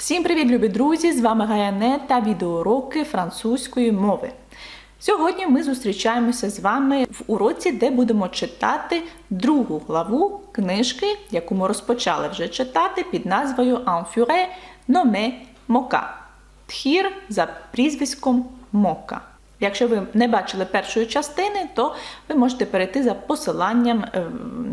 Всім привіт, любі друзі! З вами Гаяне та відеоуроки французької мови. Сьогодні ми зустрічаємося з вами в уроці, де будемо читати другу главу книжки, яку ми розпочали вже читати під назвою «Анфюре Номе Мока. Тхір за прізвиськом Мока. Якщо ви не бачили першої частини, то ви можете перейти за посиланням е,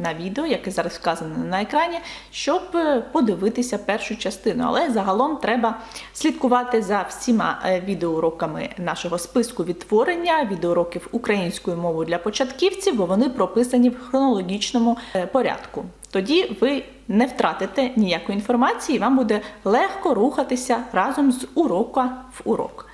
на відео, яке зараз вказане на екрані, щоб е, подивитися першу частину. Але загалом треба слідкувати за всіма е, відеоуроками нашого списку відтворення, відеоуроків українською мовою для початківців, бо вони прописані в хронологічному порядку. Тоді ви не втратите ніякої інформації, і вам буде легко рухатися разом з урока в урок.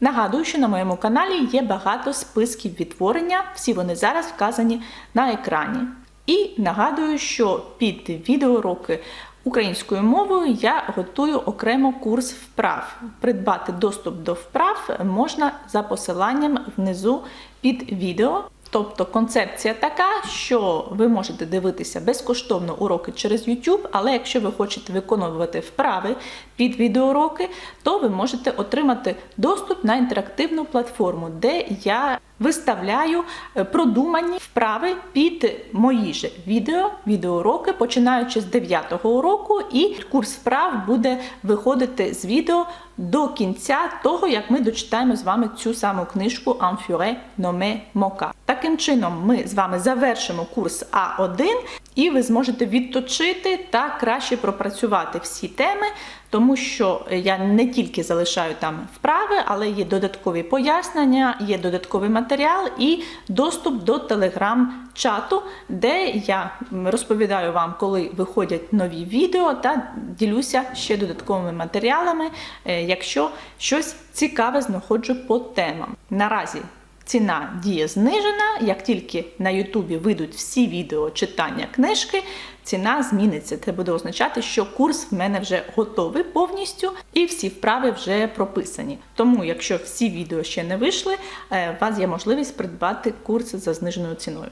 Нагадую, що на моєму каналі є багато списків відтворення, всі вони зараз вказані на екрані. І нагадую, що під відеоуроки українською мовою я готую окремо курс вправ. Придбати доступ до вправ можна за посиланням внизу під відео. Тобто концепція така, що ви можете дивитися безкоштовно уроки через YouTube, але якщо ви хочете виконувати вправи під відеоуроки, то ви можете отримати доступ на інтерактивну платформу, де я виставляю е, продумані вправи під мої ж відео, відеоуроки, починаючи з 9 уроку, і курс вправ буде виходити з відео до кінця того, як ми дочитаємо з вами цю саму книжку Amphore Nomme Moka. Таким чином, ми з вами завершимо курс А1, і ви зможете відточити та краще пропрацювати всі теми, тому що я не тільки залишаю там вправи, але є додаткові пояснення, є додатковий матеріал і доступ до телеграм-чату, де я розповідаю вам, коли виходять нові відео, та ділюся ще додатковими матеріалами, е, якщо щось цікаве знаходжу по темам. Наразі Ціна діє знижена. Як тільки на Ютубі вийдуть всі відео читання книжки, ціна зміниться. Це буде означати, що курс в мене вже готовий повністю і всі вправи вже прописані. Тому, якщо всі відео ще не вийшли, е, у вас є можливість придбати курс за зниженою ціною.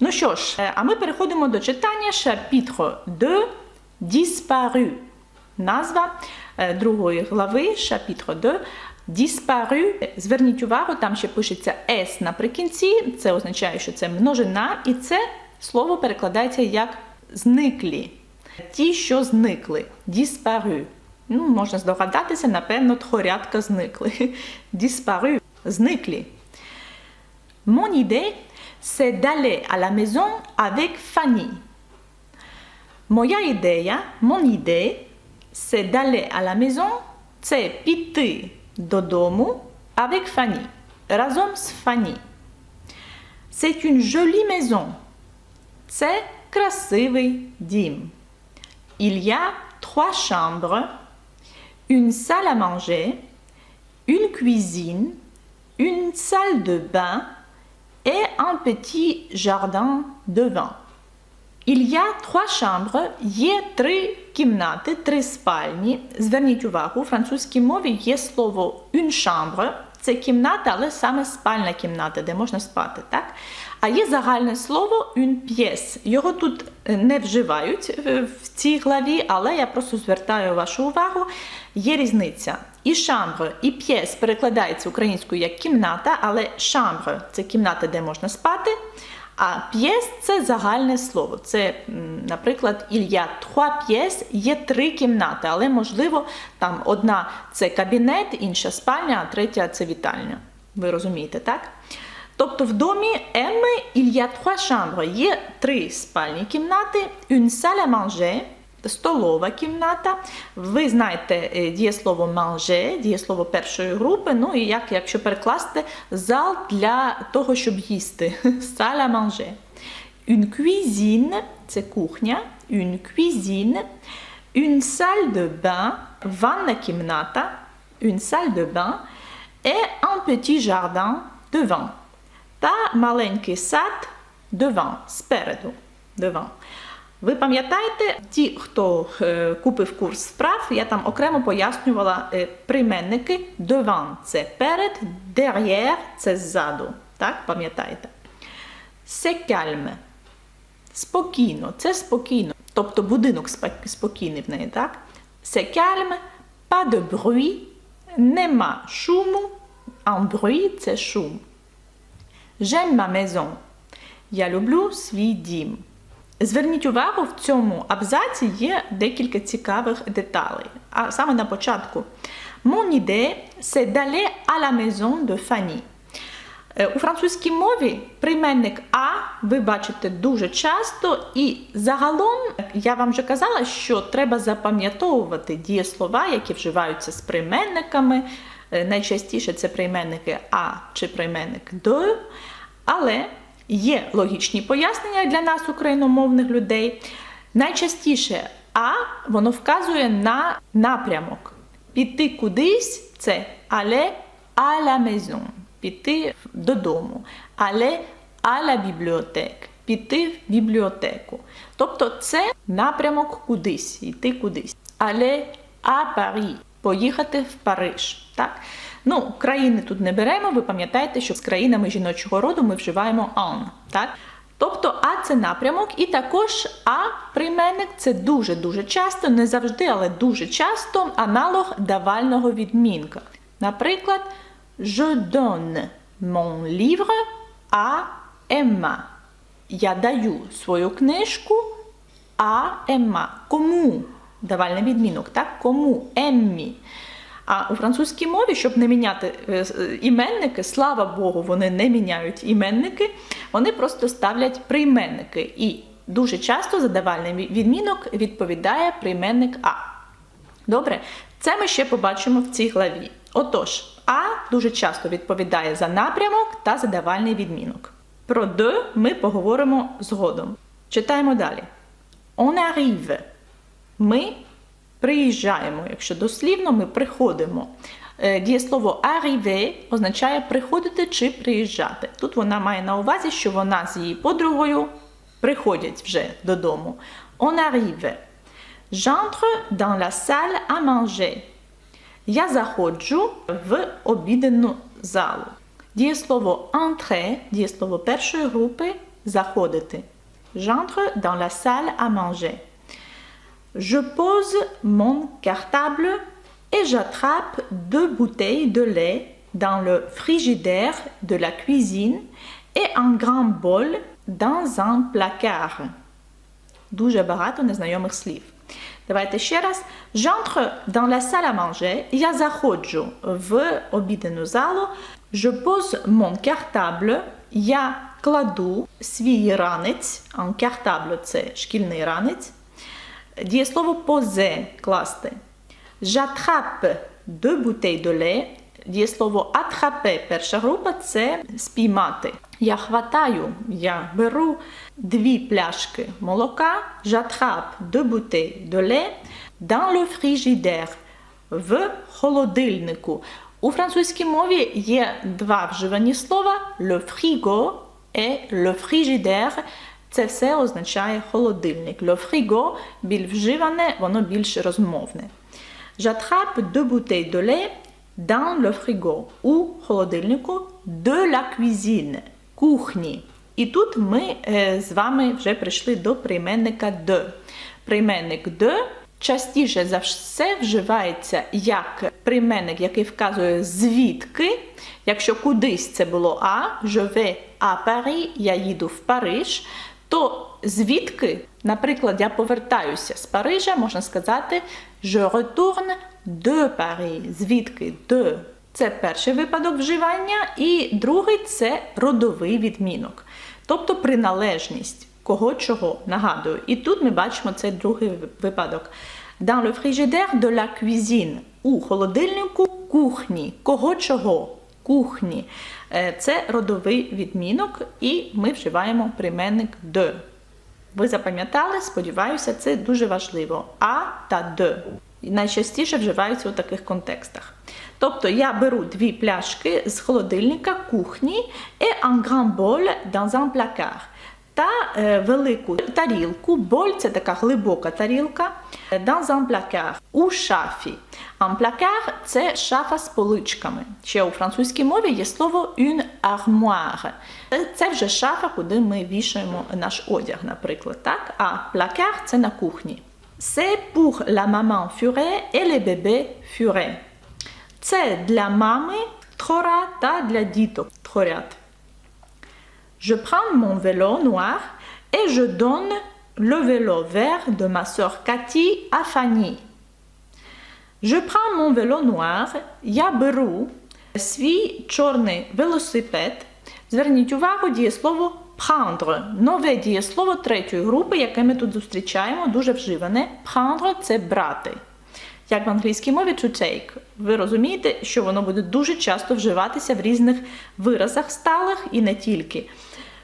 Ну що ж, е, а ми переходимо до читання Chapitre 2 Disparu. Назва другої глави Chapitre 2 Disparu. Зверніть увагу, там ще пишеться S наприкінці. Це означає, що це множина, і це слово перекладається як зниклі. Ті, що зникли. Disparu. Ну, можна здогадатися, напевно, тхорядка зникли. Disparu. Зниклі. Mon idée, c'est d'aller à la maison avec Fanny. Моя ідея, mon idée, c'est d'aller à la maison, це піти додому avec Fanny, разом з Fanny. C'est une jolie maison. Це красивий дім. Il y a trois chambres, une salle à manger, une cuisine, une salle de bain et un petit jardin devant. A trois chambres, є три кімнати, три спальні. Зверніть увагу, у французькій мові є слово une chambre, це кімната, але саме спальна кімната, де можна спати. так? А є загальне слово une pièce. Його тут не вживають в цій главі, але я просто звертаю вашу увагу. Є різниця. І chambre, і pièce перекладається українською як кімната, але chambre – це кімната, де можна спати. А п'єс це загальне слово. Це, наприклад, ілья тхуа п'єс є три кімнати, але можливо, там одна це кабінет, інша спальня, а третя це вітальня. Ви розумієте, так? Тобто в домі Емми ілья тхуа a є три спальні кімнати, une salle à manger, столова кімната. Ви знаєте е, дієслово manger, дієслово першої групи. Ну і як, якщо перекласти зал для того, щоб їсти. Salle à manger. Une cuisine це кухня, une cuisine, une salle de bain, ванна кімната, une salle de bain et un petit jardin devant. Та маленький сад devant, спереду. Devant. Ви пам'ятаєте, ті, хто е, купив курс вправ, я там окремо пояснювала е, прийменники devant – це перед, derrière – це ззаду. Так, пам'ятаєте? C'est calme. Спокійно, це спокійно. Тобто будинок спокійний в неї, так? C'est calme, Pas de bruit. Нема шуму. Un bruit – це шум. J'aime ma maison. Я люблю свій дім. Зверніть увагу, в цьому абзаці є декілька цікавих деталей. А саме на початку. Mon idée, c'est d'aller à la maison de Fanny. Е, У французькій мові прийменник А ви бачите дуже часто, і загалом я вам вже казала, що треба запам'ятовувати дієслова, які вживаються з прийменниками. Е, Найчастіше це прийменники А чи прийменник de, але є логічні пояснення для нас, україномовних людей. Найчастіше А воно вказує на напрямок. Піти кудись це à la maison піти додому, але la bibliothèque – піти в бібліотеку. Тобто це напрямок кудись, йти кудись. Але à Paris – поїхати в Париж. Так? Ну, країни тут не беремо, ви пам'ятаєте, що з країнами жіночого роду ми вживаємо en. Так? Тобто А це напрямок, і також А прийменник це дуже-дуже часто, не завжди, але дуже часто аналог давального відмінка. Наприклад, Je donne mon livre à Emma. Я даю свою книжку а Emma. Кому? Давальний відмінок, так? Кому? Еммі. А у французькій мові, щоб не міняти е, е, іменники, слава Богу, вони не міняють іменники, вони просто ставлять прийменники. І дуже часто за давальний відмінок відповідає прийменник А. Добре, це ми ще побачимо в цій главі. Отож, А дуже часто відповідає за напрямок та за давальний відмінок. Про «de» ми поговоримо згодом. Читаємо далі. On arrive. Ми приїжджаємо. Якщо дослівно, ми приходимо. Е, Дієслово arriver означає приходити чи приїжджати. Тут вона має на увазі, що вона з її подругою приходять вже додому. On arrive. J'entre dans la salle à manger. Я заходжу в обіденну залу. Дієслово entrer, дієслово першої групи заходити. J'entre dans la salle à manger. Je pose mon cartable et j'attrape deux bouteilles de lait dans le frigidaire de la cuisine et un grand bol dans un placard. Дуже багато незнайомих слів. Давайте ще раз. J'entre dans la salle à manger. Я заходжу в обідену залу. Je pose mon cartable. Я кладу свій ранець. Un cartable – це шкільний ранець. Дієслово poser – класти. J'attrape deux bouteilles de lait. Дієслово attraper – перша група це спіймати. Я хватаю, я беру дві пляшки молока. J'attrape deux bouteilles de lait dans le frigidaire в холодильнику. У французькій мові є два вживані слова le frigo et le frigidaire. Це все означає холодильник. Le frigo більш вживане, воно більш розмовне. J'attrape deux bouteilles de lait dans le frigo у холодильнику de la cuisine кухні. І тут ми е, з вами вже прийшли до прийменника de. Прийменник de частіше за все вживається як прийменник, який вказує звідки. Якщо кудись це було А, je vais à Paris, я їду в Париж, то звідки, наприклад, я повертаюся з Парижа, можна сказати je retourne de Paris. Звідки de. Це перший випадок вживання, і другий це родовий відмінок, тобто приналежність кого чого нагадую. І тут ми бачимо цей другий випадок. Dans le frigidaire de la cuisine. У холодильнику кухні. Кого чого? Кухні. Е, Це родовий відмінок, і ми вживаємо прийменник «д». Ви запам'ятали, сподіваюся, це дуже важливо. А та «д» Найчастіше вживаються у таких контекстах. Тобто я беру дві пляшки з холодильника кухні et un grand bol dans un placard. Та е, велику тарілку, боль це така глибока тарілка, dans un placard, у шафі. Un placard – це шафа з поличками. Ще у французькій мові є слово une armoire. Це, це вже шафа, куди ми вішаємо наш одяг, наприклад. Так? А placard – це на кухні. C'est pour la maman furet et les bébés furet. Це для мами тхора та для діток тхорят. Je prends mon vélo noir et je donne le vélo vert de ma sœur Cathy à Fanny. Je prends mon vélo noir, я беру свій чорний велосипед. Зверніть увагу, дієслово prendre. Нове дієслово третьої групи, яке ми тут зустрічаємо, дуже вживане. Prendre – це брати. Як в англійській мові to take. Ви розумієте, що воно буде дуже часто вживатися в різних виразах сталих і не тільки.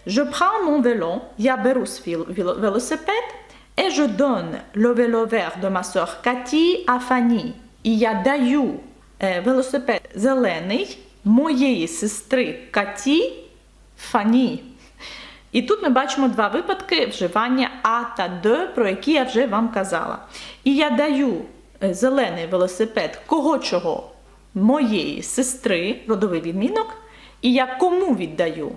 Je prends mon vélo, я беру свій велосипед, et je donne le vélo vert de ma sœur Cathy à Fanny. І я даю велосипед зелений моєї сестри Каті Фані. І тут ми бачимо два випадки вживання а та д, про які я вже вам казала. І я даю е, зелений велосипед кого чого? Моєї сестри, родовий відмінок, і я кому віддаю?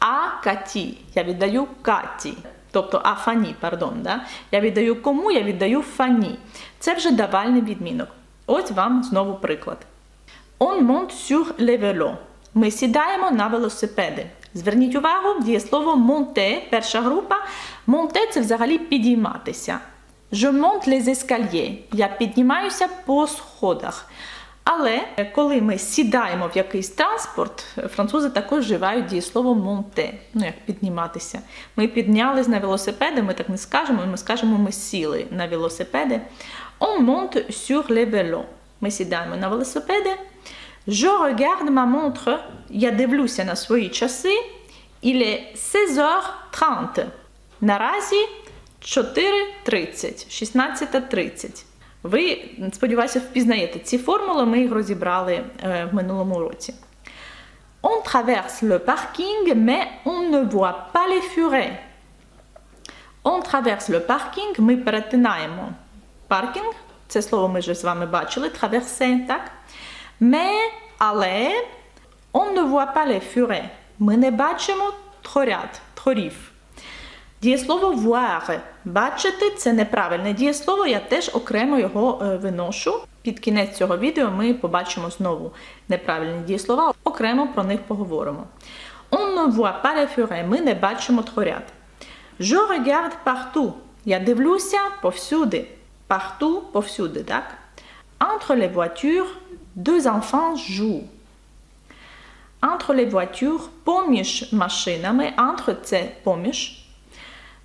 А Каті. Я віддаю Каті. Тобто а Фані, пардон. Да? Я віддаю кому, я віддаю Фані. Це вже давальний відмінок. Ось вам знову приклад. On monte sur vélos. Ми сідаємо на велосипеди. Зверніть увагу, дієслово monter, перша група. Monter – це взагалі підійматися. Je monte les escaliers. Я піднімаюся по сходах. Але коли ми сідаємо в якийсь транспорт, французи також вживають дієслово monter, ну як підніматися. Ми піднялись на велосипеди, ми так не скажемо, ми скажемо, ми сіли на велосипеди. On monte sur les vélos. Ми сідаємо на велосипеди. Je regarde ma montre. Я дивлюся на свої часи. Il est 16h30. Наразі 4.30, 16.30. Ви, сподіваюся, впізнаєте ці формули, ми їх розібрали е, в минулому році. On traverse le parking, mais on ne voit pas les furets. On traverse le parking, ми перетинаємо паркінг. Це слово ми вже з вами бачили, traverser, так? Mais, але, on ne voit pas les furets. Ми не бачимо тхорят, тхорів. Дієслово voir. Бачити це неправильне дієслово, я теж окремо його е, виношу. Під кінець цього відео ми побачимо знову неправильні дієслова, окремо про них поговоримо. On ne voit pas les furets. Ми не бачимо тхорят. Je regarde partout. Я дивлюся повсюди. Partout – повсюди, так? Entre les voitures, deux enfants jouent. Entre les voitures, поміж машинами, entre – це поміж.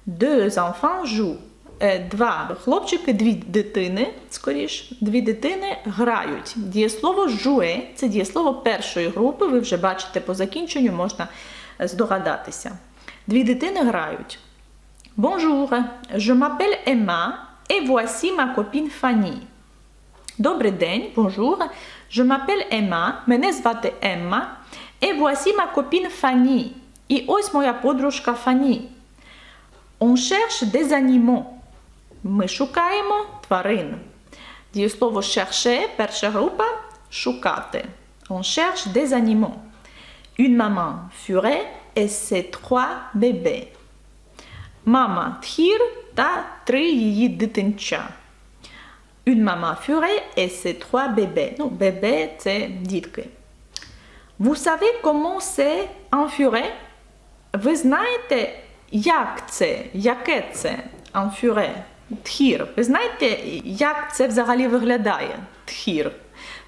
Deux enfants jouent. Е, Два хлопчики, дві дитини, скоріш, дві дитини грають. Дієслово jouer – це дієслово першої групи. Ви вже бачите по закінченню, можна е, здогадатися. Дві дитини грають. Bonjour, je m'appelle Emma et voici ma copine Fanny. Добрий день, bonjour. Je m'appelle Emma, мене звати Емма. Et voici ma copine Fanny. І ось моя подружка Фані. On cherche des animaux. Ми шукаємо тварин. Дієслово chercher, перша група шукати. On cherche des animaux. Une maman furet et ses trois bébés. Мама тхір та три її дитинча. Une maman furet et ses trois bébés. Ну, бебе це дітки. Vous savez comment c'est un furet? Ви знаєте, як це, яке це furet? Тхір. Ви знаєте, як це взагалі виглядає? Тхір.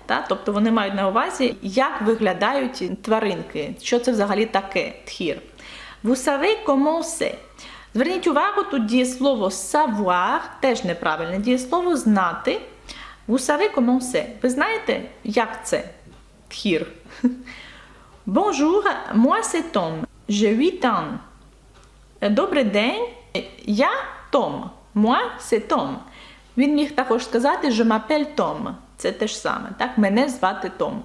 Та? Тобто вони мають на увазі, як виглядають тваринки, що це взагалі таке тхір. Vous savez? Зверніть увагу, тут дієслово savoir, теж неправильне дієслово знати. Vous savez comment? Ви знаєте, як це? Тхір. Bonjour, moi c'est Tom. J'ai 8 ans. Добрий день, я Том. Moi c'est Tom. Він міг також сказати Je m'appelle Tom. Це те ж саме, так? Мене звати Том.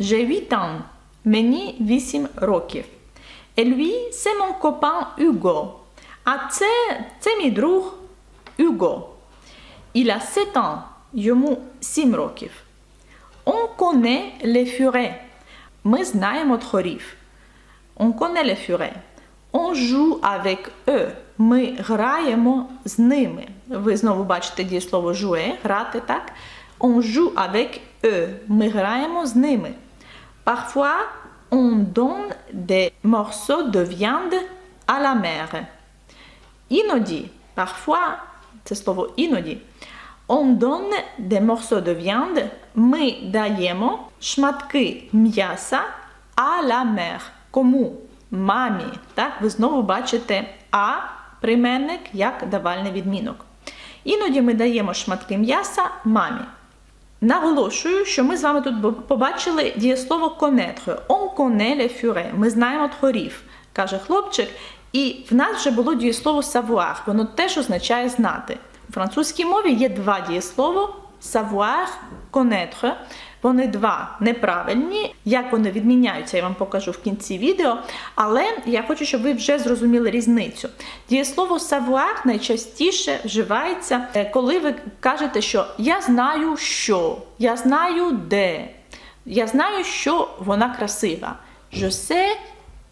J'ai 8 ans. Мені 8 років. Et lui, c'est mon copain Hugo. А це, це мій друг Hugo. Il a 7 ans. Йому 7 років. On connaît les furets. Ми знаємо тхорів. On connaît les furets. On joue avec eux. Ми граємо з ними. Ви знову бачите дієслово jouer, грати, так? On joue avec eux. Ми граємо з ними. Parfois, on donne des morceaux de viande à la mère. Іноді, parfois, це слово іноді. On donne des morceaux de viande. Ми даємо шматки м'яса à la mère. Кому? Мамі. Так, ви знову бачите а прийменник як давальний відмінок. Іноді ми даємо шматки м'яса мамі. Наголошую, що ми з вами тут побачили дієслово connaître. On connaît les furets. Ми знаємо тхорів, каже хлопчик. І в нас вже було дієслово savoir. Воно теж означає знати. У французькій мові є два дієслово savoir, connaître. Вони два неправильні. Як вони відміняються, я вам покажу в кінці відео. Але я хочу, щоб ви вже зрозуміли різницю. Дієслово savoir найчастіше вживається, е, коли ви кажете, що я знаю що, я знаю де, я знаю, що вона красива. Je sais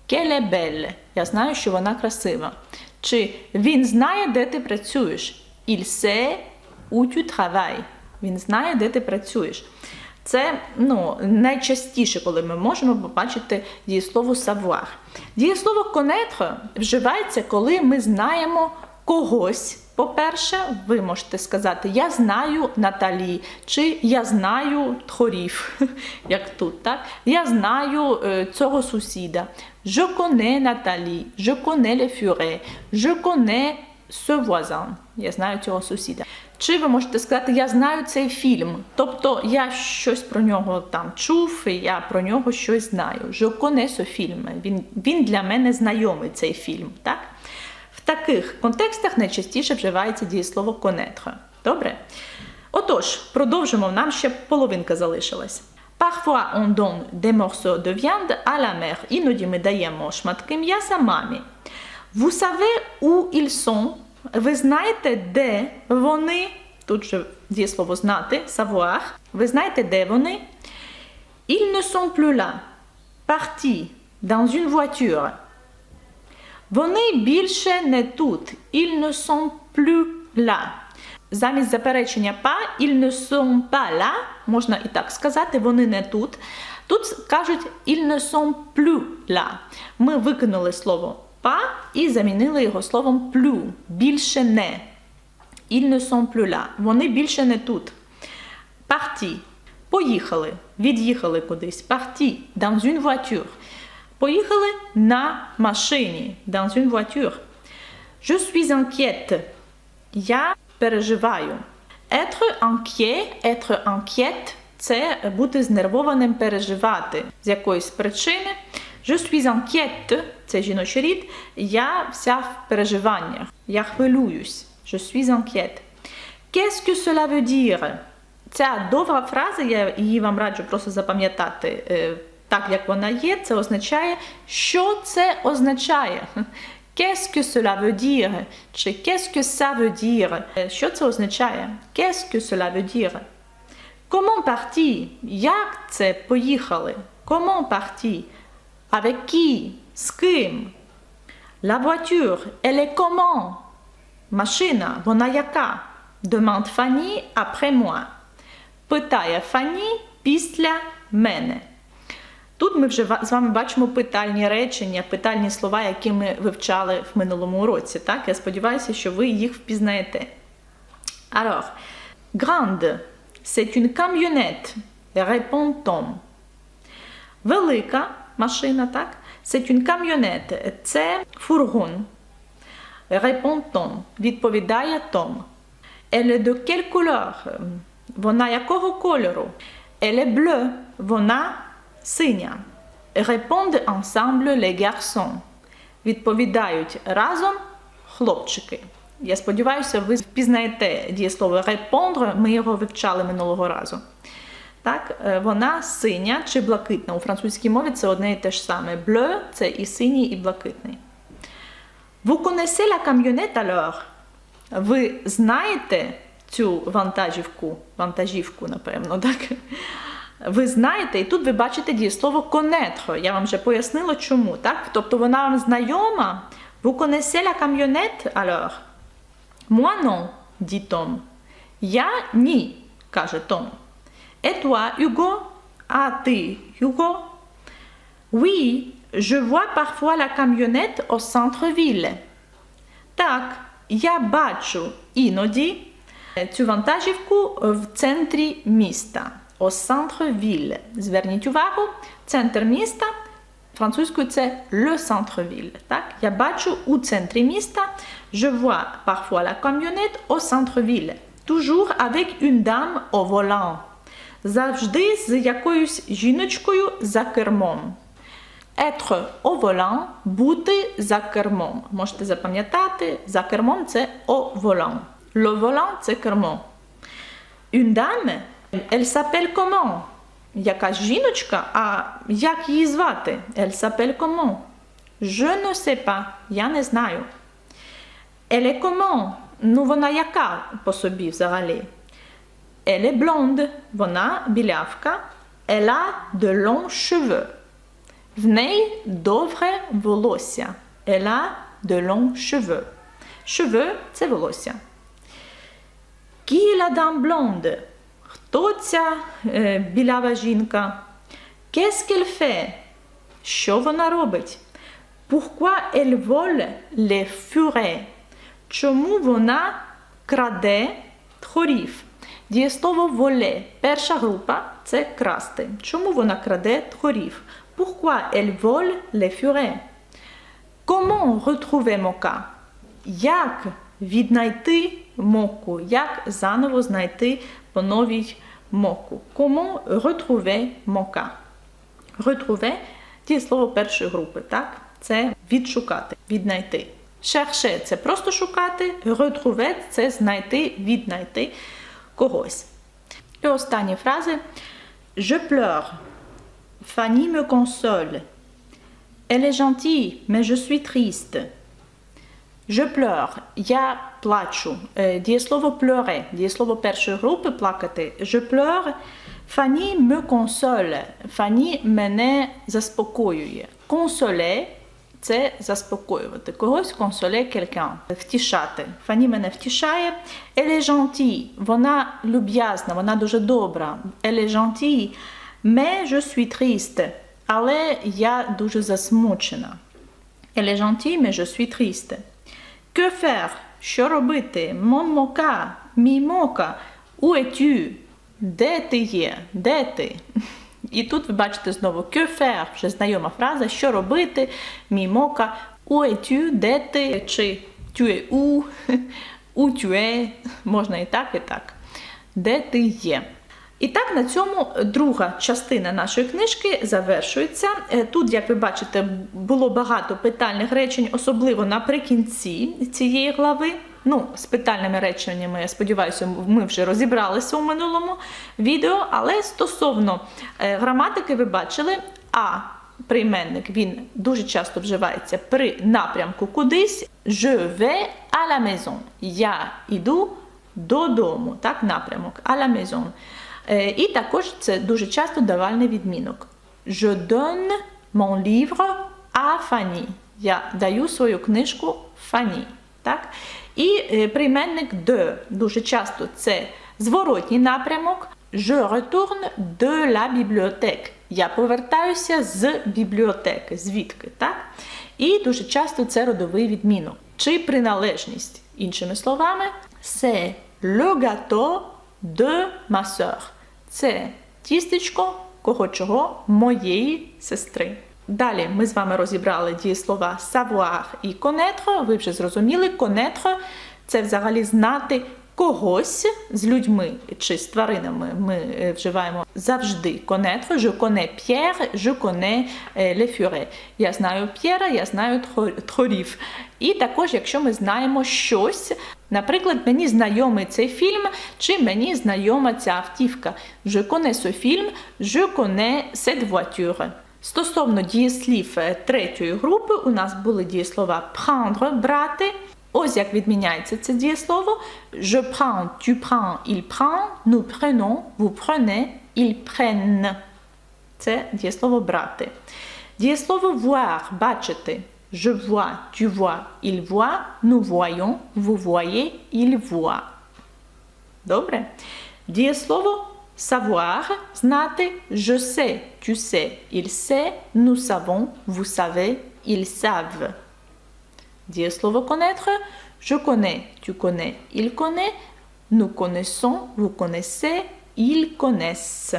qu'elle est belle. Я знаю, що вона красива. Чи він знає, де ти працюєш. Il sait où tu travailles. Він знає, де ти працюєш. Це ну, найчастіше, коли ми можемо побачити дієслово savoir. Дієслово connaître вживається, коли ми знаємо когось. По-перше, ви можете сказати Я знаю Наталі, чи Я знаю тхорів, як тут, так? Я знаю е, цього сусіда. Je connais Наталі, je connais les furets, je connais ce voisin. Я знаю цього сусіда. Чи ви можете сказати, я знаю цей фільм. Тобто я щось про нього там чув, і я про нього щось знаю. Je connais. Він, він для мене знайомий цей фільм. Так? В таких контекстах найчастіше вживається дієслово connaître. Добре? Отож, продовжимо, нам ще половинка залишилась. Parfois on donne des morceaux de viande à la mère. Іноді ми даємо шматки м'яса мамі. Vous savez où ils sont? Ви знаєте, де вони? Тут же дієслово знати, savoir. Ви знаєте, де вони? Ils ne sont plus là. Partis dans une voiture. Вони більше не тут. Ils ne sont plus là. Замість заперечення па, ils ne sont pas là, можна і так сказати, вони не тут. Тут кажуть ils ne sont plus là. Ми викинули слово па і замінили його словом plus, більше не. Ils ne sont plus là. Вони більше не тут. Parti. Поїхали, від'їхали кудись. Parti dans une voiture. Поїхали на машині. Dans une voiture. Je suis inquiète. Я переживаю. Être inquiet, être inquiète – це бути знервованим, переживати з якоїсь причини. Je suis inquiète – це жіночий. Я вся в переживаннях. Я хвилююсь. Je suis inquiète. Qu'est-ce que cela veut dire? Ця довга фраза, я її вам раджу просто запам'ятати е, так, як вона є. Це означає, що це означає. Qu'est-ce que cela veut dire? Чи qu'est-ce que ça veut dire? Е, Що це означає? Qu'est-ce que cela veut dire? Comment parti? Як це поїхали? Comment parti? Avec qui? З ким? La voiture, elle est comment? Машина, вона яка? Demande Fanny après moi. Питає Фані після мене. Тут ми вже з вами бачимо питальні речення, питальні слова, які ми вивчали в минулому уроці. Так? Я сподіваюся, що ви їх впізнаєте. Alors, grande, c'est une camionnette, répond Tom. Велика машина, так? C'est une camionnette, це фургон. Répond Tom. Відповідає Том. Elle est de quelle couleur? Вона якого кольору? Elle est bleue. Вона синя. Répondent ensemble les garçons. Відповідають разом хлопчики. Я сподіваюся, ви впізнаєте дієслово répondre, ми його вивчали минулого разу. Так, е, вона синя чи блакитна. У французькій мові це одне і те ж саме. Bleu – це і синій, і блакитний. Vous connaissez la camionnette alors? Ви знаєте цю вантажівку, вантажівку, напевно, так? Ви знаєте, і тут ви бачите дієслово connaître. Я вам вже пояснила, чому, так? Тобто вона вам знайома. Vous connaissez la camionnette alors? Moi non. dit Tom. Я ні, каже Том. Et toi, Hugo? А ти, Hugo? Oui, je vois parfois la camionnette au centre-ville. Так, я бачу іноді цю вантажівку в центрі міста. Au centre-ville. Зверніть увагу, центр міста французькою це le centre-ville. Так? Я бачу у центрі міста. Je vois parfois la camionnette au centre-ville. Toujours avec une dame au volant. Завжди з якоюсь жіночкою за кермом. Être au volant – бути за кермом. Можете запам'ятати, за кермом це au volant. Le volant – це кермо. Une dame, elle s'appelle comment? Якась жіночка, а як її звати? Elle s'appelle comment? Je ne sais pas. Я не знаю. Elle est comment? Ну, вона яка по собі взагалі? Elle est blonde. Вона білявка. Elle a de longs cheveux. В неї довге волосся. Elle a de longs cheveux. Cheveux – це волосся. Qui est la dame blonde? Хто ця е, білява жінка? Qu'est-ce qu'elle fait? Що вона робить? Pourquoi elle vole les furets? Чому вона краде тхорів? Дієслово воле. Перша група це красти. Чому вона краде тхорів? Pourquoi elle vole les furets? Comment retrouver мока? Як віднайти моку? Як заново знайти по новій моку? Comment retrouver мока? Retrouver – дієслово першої групи, так? Це відшукати, віднайти. Chercher – це просто шукати, retrouver – це знайти, віднайти когось. І останні фрази. Je pleure. Fanny me console. Elle est gentille, mais je suis triste. Je pleure. Я плачу. Е, Дієслово pleurer. Дієслово першої групи плакати. Je pleure. Fanny me console. Fanny мене заспокоює. Consoler – це заспокоювати. Когось consoler quelqu'un. Втішати. Фані мене втішає. Gentille. Вона люб'язна, вона дуже добра. Suis triste. Але я дуже засмучена. Que faire? Що робити? Mon мока, мій мока. Де ти є? Де ти? І тут ви бачите знову que faire, вже знайома фраза, що робити, мій мока. Où es-tu? Де ти? Чи tu es où? Où tu es? Можна і так, і так. Де ти є? І так, на цьому друга частина нашої книжки завершується. Е, Тут, як ви бачите, було багато питальних речень, особливо наприкінці цієї глави. Ну, з питальними реченнями, я сподіваюся, ми вже розібралися у минулому відео. Але стосовно е, граматики, ви бачили, а прийменник він дуже часто вживається при напрямку кудись. Je vais à la maison. Я йду додому. Так, напрямок à la maison. Е, І також це дуже часто давальний відмінок. Je donne mon livre à Fanny. Я даю свою книжку Фані. Так? І е, прийменник de дуже часто це зворотній напрямок. Je retourne de la bibliothèque. Я повертаюся з бібліотеки, звідки, так? І дуже часто це родовий відмінок. Чи приналежність. Іншими словами, c'est le gâteau de ma sœur. Це тістечко кого чого моєї сестри. Далі ми з вами розібрали дієслова savoir і connaître. Ви вже зрозуміли, connaître – це взагалі знати когось з людьми чи з тваринами. Ми е, вживаємо завжди connaître. Je connais Pierre, je connais е, les furets. Я знаю П'єра, я знаю тхорів. І також, якщо ми знаємо щось, наприклад, мені знайомий цей фільм, чи мені знайома ця автівка. Je connais ce film, je connais cette voiture. Стосовно дієслів е, третьої групи, у нас були дієслова prendre, брати. Ось як відміняється це дієслово. Je prends, tu prends, il prend, nous prenons, vous prenez, ils prennent. Це дієслово брати. Дієслово voir бачити. Je vois, tu vois, il voit, nous voyons, vous voyez, il voit. Добре? Дієслово savoir знати je sais, tu sais, il sait, nous savons, vous savez, ils savent. Дієслово connaître je connais, tu connais, il connaît, nous connaissons, vous connaissez, ils connaissent.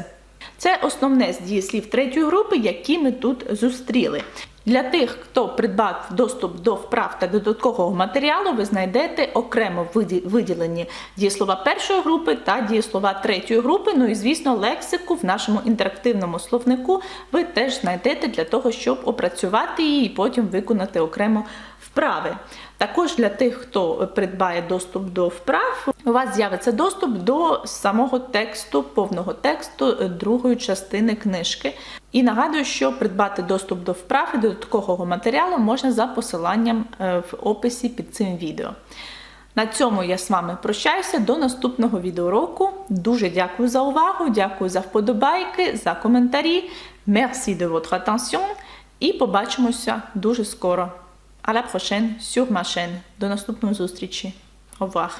Це основне з дієслів третьої групи, які ми тут зустріли. Для тих, хто придбав доступ до вправ та додаткового матеріалу, ви знайдете окремо виділені дієслова першої групи та дієслова третьої групи. Ну і звісно, лексику в нашому інтерактивному словнику ви теж знайдете для того, щоб опрацювати її і потім виконати окремо вправи. Також для тих, хто придбає доступ до вправ, у вас з'явиться доступ до самого тексту, повного тексту е, другої частини книжки. І нагадую, що придбати доступ до вправ і додаткового матеріалу можна за посиланням е, в описі під цим відео. На цьому я з вами прощаюся до наступного відеоуроку. Дуже дякую за увагу, дякую за вподобайки, за коментарі. Merci de votre attention і побачимося дуже скоро. À la prochaine sur ma chaîne. До наступної зустрічі. Au revoir.